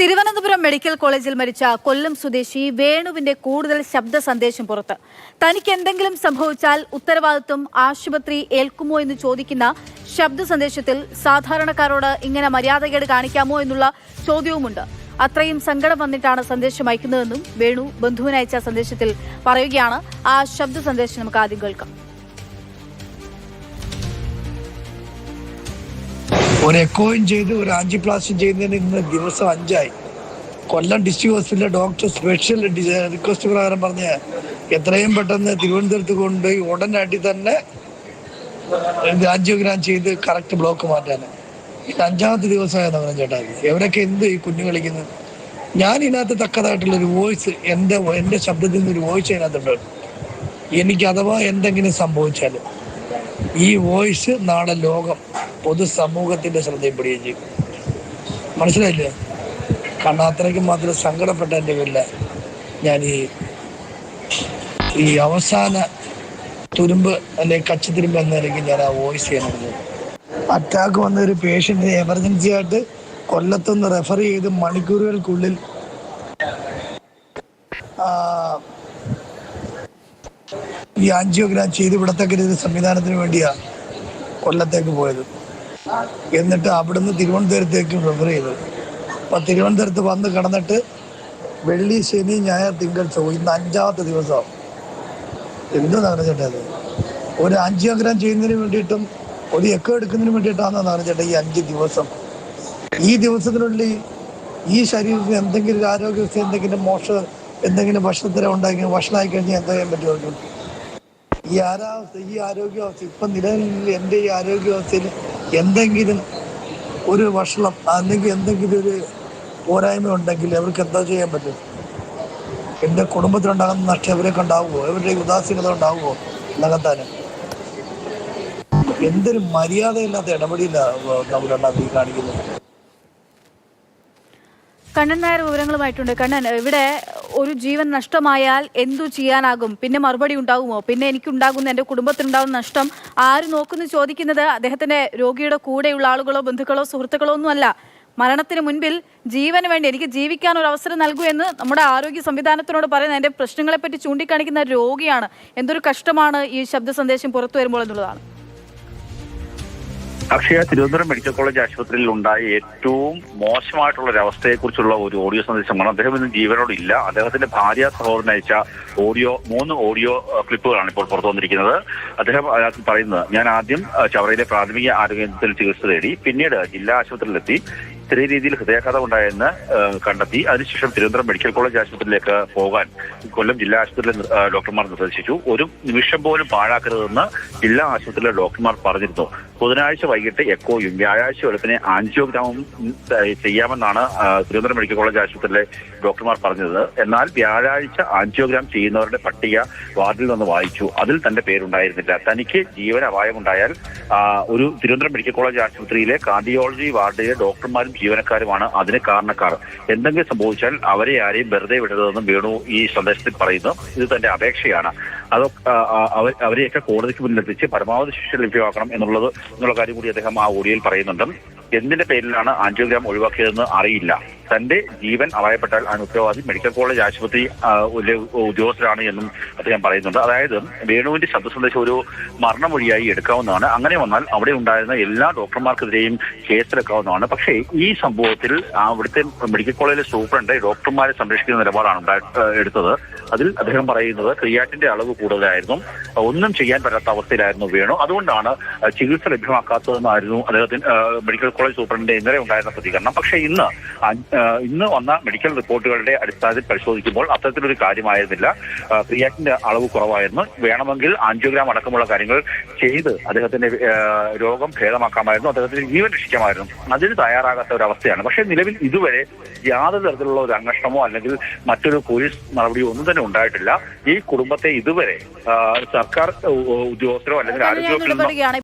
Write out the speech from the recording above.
Thiruvananthapuram medical കോളേജിൽ മരിച്ച കൊല്ലം സ്വദേശി വേണുവിന്റെ കൂടുതൽ ശബ്ദ സന്ദേശം പുറത്ത്. തനിക്ക് എന്തെങ്കിലും സംഭവിച്ചാൽ ഉത്തരവാദിത്വം ആശുപത്രി ഏൽക്കുമോ എന്ന് ചോദിക്കുന്ന ശബ്ദ സന്ദേശത്തിൽ സാധാരണക്കാരോട് ഇങ്ങനെ മര്യാദകേട് കാണിക്കാമോ എന്നുള്ള ചോദ്യവുമുണ്ട്. അത്രയും സങ്കടം വന്നിട്ടാണ് സന്ദേശം അയക്കുന്നതെന്നും വേണു ബന്ധുവിനയച്ച സന്ദേശത്തിൽ പറയുകയാണ്. ആ ശബ്ദ സന്ദേശം നമുക്ക് ആദ്യം കേൾക്കാം. ഒരു എക്കോയും ചെയ്ത് ഒരു ആൻജിപ്ലാസ്റ്റും ചെയ്യുന്നതിന് ഇന്ന് ദിവസം അഞ്ചായി. കൊല്ലം ഡിസ്ട്രിക്ട് ഹോസ്പിറ്റലിലെ ഡോക്ടർ സ്പെഷ്യൽ റിക്വസ്റ്റ് പ്രകാരം പറഞ്ഞ എത്രയും പെട്ടെന്ന് തിരുവനന്തപുരത്ത് കൊണ്ടുപോയി ഉടനടി തന്നെ ആൻജിയോഗ്രാം ചെയ്ത് കറക്റ്റ് ബ്ലോക്ക് മാറ്റാൻ. ഇത് അഞ്ചാമത്തെ ദിവസമായിരുന്നു ചേട്ടാ. എവരൊക്കെ എന്ത് ഈ കുഞ്ഞു കളിക്കുന്നത് ഞാൻ ഇതിനകത്ത് തക്കതായിട്ടുള്ള ഒരു വോയിസ് എന്റെ എന്റെ ശബ്ദത്തിൽ നിന്ന് ഒരു വോയിസ് അതിനകത്തുണ്ട്. എനിക്ക് അഥവാ എന്തെങ്കിലും സംഭവിച്ചാൽ ഈ വോയിസ് നാളെ ലോകം പൊതുസമൂഹത്തിന്റെ ശ്രദ്ധയിൽപ്പെടുകയും ചെയ്യും മനസ്സിലായില്ലേ? കാരണം അത്രയ്ക്ക് മാത്രം സങ്കടപ്പെട്ട എന്റെ പേരിൽ ഞാൻ ഈ ഈ അവസാന തുരുമ്പ് അല്ലെങ്കിൽ കച്ചത്തുരുമ്പ് എന്ന നിലയ്ക്ക് ഞാൻ ആ വോയിസ് ചെയ്യണമെന്ന് അറ്റാക്ക് വന്ന ഒരു പേഷ്യന്റിനെ എമർജൻസി ആയിട്ട് കൊല്ലത്തുനിന്ന് റെഫർ ചെയ്ത് മണിക്കൂറുകൾക്കുള്ളിൽ ഈ ആൻജിയോഗ്രാം ചെയ്ത് വിടത്തക്ക സംവിധാനത്തിന് വേണ്ടിയാ കൊല്ലത്തേക്ക് പോയത്. എന്നിട്ട് അവിടുന്ന് തിരുവനന്തപുരത്തേക്ക് റെഫർ ചെയ്തു. അപ്പൊ തിരുവനന്തപുരത്ത് വന്ന് കിടന്നിട്ട് വെള്ളി ശനി ഞായർ തിങ്കൾ ചൊവ്വ ഇന്ന് അഞ്ചാമത്തെ ദിവസം. എന്ത് നിറഞ്ഞിട്ടത് ഒരു ആൻജിയോഗ്രാം ചെയ്യുന്നതിന് വേണ്ടിയിട്ടും ഒരു എക്കോ എടുക്കുന്നതിന് വേണ്ടിയിട്ടാണ് നിറഞ്ഞിട്ട് ഈ അഞ്ച് ദിവസം. ഈ ദിവസത്തിനുള്ളിൽ ഈ ശരീരത്തിന് എന്തെങ്കിലും ഒരു ആരോഗ്യവസ്ഥ എന്തെങ്കിലും മോശ എന്തെങ്കിലും ഭക്ഷണത്തിന് ഉണ്ടാക്കി ഭക്ഷണമായി കഴിഞ്ഞാൽ എന്താ ചെയ്യാൻ പറ്റുമോ അവർക്ക്? ഈ ആരാവസ്ഥ ഈ ആരോഗ്യാവസ്ഥ ഇപ്പം നിലവിൽ എന്റെ ഈ ആരോഗ്യാവസ്ഥയിൽ എന്തെങ്കിലും ഒരു വഷളം അല്ലെങ്കിൽ എന്തെങ്കിലും ഒരു പോരായ്മ ഉണ്ടെങ്കിൽ അവർക്ക് എന്താ ചെയ്യാൻ പറ്റും? എന്റെ കുടുംബത്തിലുണ്ടാകുന്ന നഷ്ടം ഇവരൊക്കെ ഉണ്ടാവുമോ ഇവരുടെ ഉദാസീനത ഉണ്ടാവുമോ? നികത്താന് എന്തൊരു മര്യാദയില്ലാത്ത ഇടപെടിയില്ല നമ്മളുണ്ടാക്കി കാണിക്കുന്നത്. കണ്ണൻ നായർ വിവരങ്ങളുമായിട്ടുണ്ട്. കണ്ണൻ ഇവിടെ ഒരു ജീവൻ നഷ്ടമായാൽ എന്തു ചെയ്യാനാകും? പിന്നെ മറുപടി ഉണ്ടാകുമോ? പിന്നെ എനിക്കുണ്ടാകുന്ന എന്റെ കുടുംബത്തിനുണ്ടാകുന്ന നഷ്ടം ആര് നോക്കുന്നു ചോദിക്കുന്നത് അദ്ദേഹത്തിന്റെ രോഗിയുടെ കൂടെയുള്ള ആളുകളോ ബന്ധുക്കളോ സുഹൃത്തുക്കളോ ഒന്നുമല്ല. മരണത്തിന് മുൻപിൽ ജീവന് വേണ്ടി എനിക്ക് ജീവിക്കാൻ ഒരു അവസരം നൽകൂ എന്ന് നമ്മുടെ ആരോഗ്യ സംവിധാനത്തിനോട് പറയുന്ന എന്റെ പ്രശ്നങ്ങളെപ്പറ്റി ചൂണ്ടിക്കാണിക്കുന്ന രോഗിയാണ്. എന്തൊരു കഷ്ടമാണ് ഈ ശബ്ദ സന്ദേശം പുറത്തു വരുമ്പോൾ എന്നുള്ളതാണ്. അക്ഷയ തിരുവനന്തപുരം മെഡിക്കൽ കോളേജ് ആശുപത്രിയിൽ ഉണ്ടായ ഏറ്റവും മോശമായിട്ടുള്ള ഒരു അവസ്ഥയെക്കുറിച്ചുള്ള ഒരു ഓഡിയോ സന്ദേശമാണ്. അദ്ദേഹം ഇന്ന് ജീവനോടില്ല അദ്ദേഹത്തിന്റെ ഭാര്യ സഹോദരൻ അയച്ച ഓഡിയോ മൂന്ന് ഓഡിയോ ക്ലിപ്പുകളാണ് ഇപ്പോൾ പുറത്തു വന്നിരിക്കുന്നത്. അദ്ദേഹം അതിനകത്ത് പറയുന്നത് ഞാൻ ആദ്യം ചവറയിലെ പ്രാഥമിക ആരോഗ്യ കേന്ദ്രത്തിൽ ചികിത്സ തേടി പിന്നീട് ജില്ലാ ആശുപത്രിയിലെത്തി. ചെറിയ രീതിയിൽ ഹൃദയാഘാതം ഉണ്ടായെന്ന് കണ്ടെത്തി. അതിനുശേഷം തിരുവനന്തപുരം മെഡിക്കൽ കോളേജ് ആശുപത്രിയിലേക്ക് പോകാൻ കൊല്ലം ജില്ലാ ആശുപത്രിയിലെ ഡോക്ടർമാർ നിർദ്ദേശിച്ചു. ഒരു നിമിഷം പോലും പാഴാക്കരുതെന്ന് ജില്ലാ ആശുപത്രിയിലെ ഡോക്ടർമാർ പറഞ്ഞിരുന്നു. ബുധനാഴ്ച വൈകിട്ട് എക്കോയും വ്യാഴാഴ്ച വെളുപ്പിനെ ആൻജിയോഗ്രാമും ചെയ്യാമെന്നാണ് തിരുവനന്തപുരം മെഡിക്കൽ കോളേജ് ആശുപത്രിയിലെ ഡോക്ടർമാർ പറഞ്ഞത്. എന്നാൽ വ്യാഴാഴ്ച ആൻജിയോഗ്രാം ചെയ്യുന്നവരുടെ പട്ടിക വാർഡിൽ നിന്ന് വായിച്ചു. അതിൽ തന്റെ പേരുണ്ടായിരുന്നില്ല. തനിക്ക് ജീവന അപായമുണ്ടായാൽ ഒരു തിരുവനന്തപുരം മെഡിക്കൽ കോളേജ് ആശുപത്രിയിലെ കാർഡിയോളജി വാർഡിലെ ഡോക്ടർമാരും ജീവനക്കാരുമാണ് അതിന് കാരണക്കാർ. എന്തെങ്കിലും സംഭവിച്ചാൽ അവരെ ആരെയും വെറുതെ വിടരുതെന്നും വേണു ഈ സന്ദേശത്തിൽ പറയുന്നു. ഇത് തന്റെ അപേക്ഷയാണ്. അത് അവരെയൊക്കെ കോടതിക്ക് മുന്നിലെത്തിച്ച് പരമാവധി ശിക്ഷ ലഭ്യമാക്കണം എന്നുള്ളത് എന്നുള്ള കാര്യം കൂടി അദ്ദേഹം ആ ഓഡിയോയിൽ പറയുന്നുണ്ട്. എന്തിന്റെ പേരിലാണ് ആൻജിയോഗ്രാം ഒഴിവാക്കിയതെന്ന് അറിയില്ല. തന്റെ ജീവൻ അപായപ്പെട്ടാൽ ആണ് ഉത്തരവാദി. മെഡിക്കൽ കോളേജ് ആശുപത്രി ഉദ്യോഗസ്ഥരാണ് എന്നും അദ്ദേഹം പറയുന്നുണ്ട്. അതായത് വേണുവിന്റെ ശബ്ദ സന്ദേശം ഒരു മരണമൊഴിയായി എടുക്കാവുന്നതാണ്. അങ്ങനെ വന്നാൽ അവിടെ ഉണ്ടായിരുന്ന എല്ലാ ഡോക്ടർമാർക്കെതിരെയും കേസെടുക്കാവുന്നതാണ്. പക്ഷേ ഈ സംഭവത്തിൽ അവിടുത്തെ മെഡിക്കൽ കോളേജിലെ സൂപ്രണ്ട് ഡോക്ടർമാരെ സംരക്ഷിക്കുന്ന നിലപാടാണ് എടുത്തത്. അതിൽ അദ്ദേഹം പറയുന്നത് ക്രിയാറ്റിന്റെ അളവ് കൂടുതലായിരുന്നു. ഒന്നും ചെയ്യാൻ പറ്റാത്ത അവസ്ഥയിലായിരുന്നു വേണു. അതുകൊണ്ടാണ് ചികിത്സ ലഭ്യമാക്കാത്തതെന്നായിരുന്നു അദ്ദേഹത്തിന് മെഡിക്കൽ കോളേജ് സൂപ്രണ്ടിന്റെ ഇന്നലെ ഉണ്ടായിരുന്ന പ്രതികരണം. പക്ഷേ ഇന്ന് ഇന്ന് വന്ന മെഡിക്കൽ റിപ്പോർട്ടുകളുടെ അടിസ്ഥാനത്തിൽ പരിശോധിക്കുമ്പോൾ അത്തരത്തിലൊരു കാര്യമായിരുന്നില്ല. ക്രിയാറ്റിന്റെ അളവ് കുറവായിരുന്നു. വേണമെങ്കിൽ ആൻജിയോഗ്രാം അടക്കമുള്ള കാര്യങ്ങൾ ചെയ്ത് അദ്ദേഹത്തിന്റെ രോഗം ഭേദമാക്കാമായിരുന്നു. അദ്ദേഹത്തിന് ജീവൻ രക്ഷിക്കാമായിരുന്നു. അതിന് തയ്യാറാകാത്ത ഒരു അവസ്ഥയാണ് പക്ഷേ നിലവിൽ ഇതുവരെ യാതൊരു തരത്തിലുള്ള ഒരു അന്വേഷണമോ അല്ലെങ്കിൽ മറ്റൊരു പോലീസ് നടപടിയോ ഒന്നും തന്നെ ഉണ്ടായിട്ടില്ല. ഈ കുടുംബത്തെ ഇതുവരെ സർക്കാർ ഉദ്യോഗസ്ഥരോ അല്ലെങ്കിൽ ആരോഗ്യ